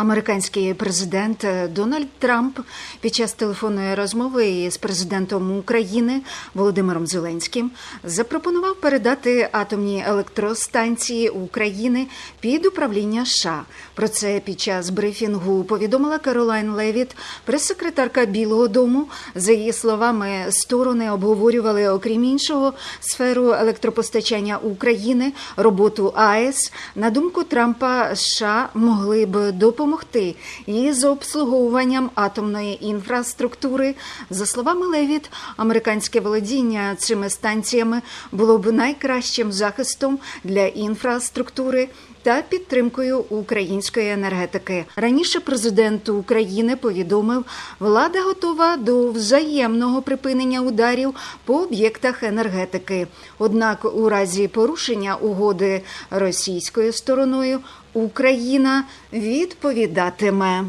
Американський президент Дональд Трамп під час телефонної розмови з президентом України Володимиром Зеленським запропонував передати атомні електростанції України під управління США. Про це під час брифінгу повідомила Каролайн Левіт, прес-секретарка Білого Дому. За її словами, сторони обговорювали, окрім іншого, сферу електропостачання України, роботу АЕС. На думку Трампа, США могли б допомогти із обслуговуванням атомної інфраструктури. За словами Левіт, американське володіння цими станціями було б найкращим захистом для інфраструктури. Та підтримкою української енергетики раніше президент України повідомив, влада готова до взаємного припинення ударів по об'єктах енергетики. Однак, у разі порушення угоди російською стороною Україна відповідатиме.